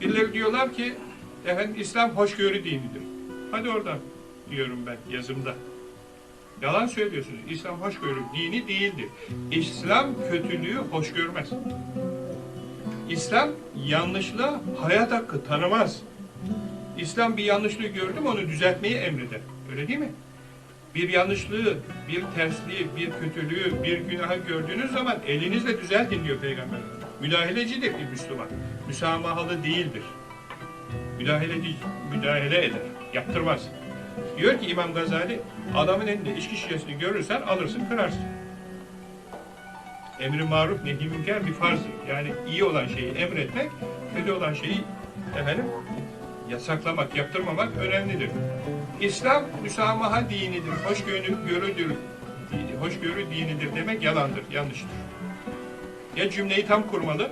Birileri diyorlar ki efendim İslam hoşgörü dinidir. Hadi oradan diyorum ben yazımda. Yalan söylüyorsunuz. İslam hoşgörü dini değildir. İslam kötülüğü hoş görmez. İslam yanlışla hayat hakkı tanımaz. İslam bir yanlışlığı gördü mü onu düzeltmeyi emreder. Öyle değil mi? Bir yanlışlığı, bir tersliği, bir kötülüğü, bir günahı gördüğünüz zaman elinizle düzeltin diyor Peygamber. Mülahilecidir bir Müslüman. Müsamahalı değildir. Müdahale, müdahale eder, yaptırmaz. Diyor ki İmam Gazali, adamın elinde içki şişesini görürsen alırsın, kırarsın. Emri maruf nehi münker bir farzdır. Yani iyi olan şeyi emretmek, kötü olan şeyi efendim yasaklamak, yaptırmamak önemlidir. İslam müsamaha dinidir, hoşgörü görüdür, hoşgörü dinidir demek yalandır, yanlıştır. Ya cümleyi tam kurmalı,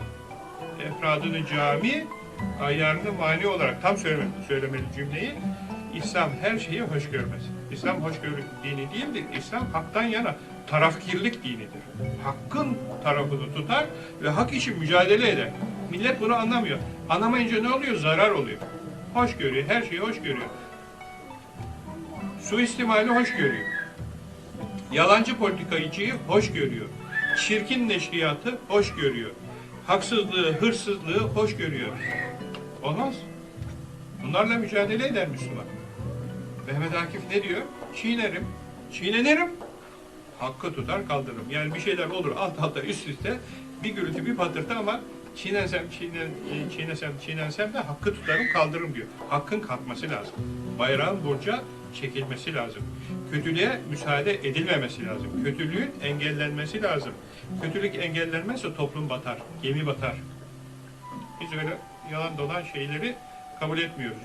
efradını cami, ayarını mani olarak tam söylemeli, söylemeli cümleyi. İslam her şeyi hoş görmez. İslam hoşgörü dini değildir. İslam haktan yana tarafkirlik dinidir. Hakkın tarafını tutar ve hak için mücadele eder. Millet bunu anlamıyor. Anlamayınca ne oluyor? Zarar oluyor. Hoş görüyor, her şeyi hoş görüyor. Suistimali hoş görüyor. Yalancı politikacıyı hoş görüyor. Çirkin neşriyatı hoş görüyor. Haksızlığı, hırsızlığı hoş görüyor. Olmaz. Bunlarla mücadele eder Müslüman. Mehmet Akif ne diyor? Çiğnerim, çiğnenirim, hakkı tutar kaldırırım. Yani bir şeyler olur alt alta üst üste bir gürültü bir patırtı ama çiğnensem, çiğnen, e, çiğnesem, çiğnensem de hakkı tutarım kaldırırım diyor. Hakkın kalkması lazım. Bayrağın burca çekilmesi lazım. Kötülüğe müsaade edilmemesi lazım. Kötülüğün engellenmesi lazım. Kötülük engellenmezse toplum batar, gemi batar. Biz öyle yalan dolan şeyleri kabul etmiyoruz.